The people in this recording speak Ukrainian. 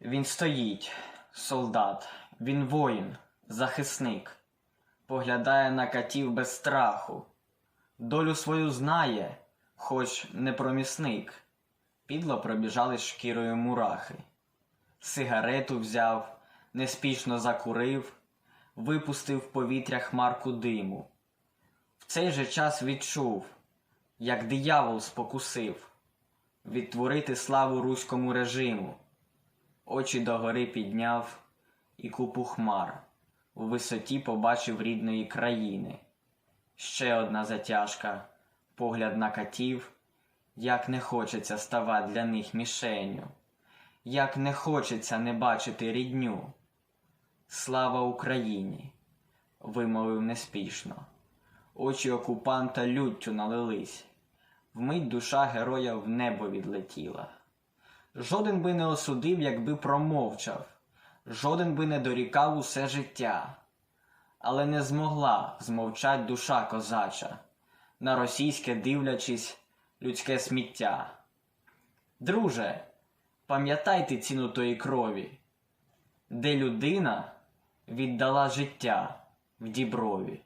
Він стоїть, солдат, він воїн, захисник, поглядає на катів без страху, долю свою знає, хоч не промісник. Підло пробіжали шкірою мурахи. Сигарету взяв, неспішно закурив, випустив в повітря хмарку диму. В цей же час відчув, як диявол спокусив відтворити славу руському режиму. Очі догори підняв і купу хмар. У висоті побачив рідної країни. Ще одна затяжка, погляд на катів, як не хочеться ставати для них мішенню, як не хочеться не бачити рідню. Слава Україні! вимовив неспішно. Очі окупанта люттю налились. Вмить душа героя в небо відлетіла. Жоден би не осудив, якби промовчав, жоден би не дорікав усе життя, але не змогла змовчать душа козача, на російське дивлячись людське сміття. Друже, пам'ятайте ціну тої крові, де людина віддала життя в діброві.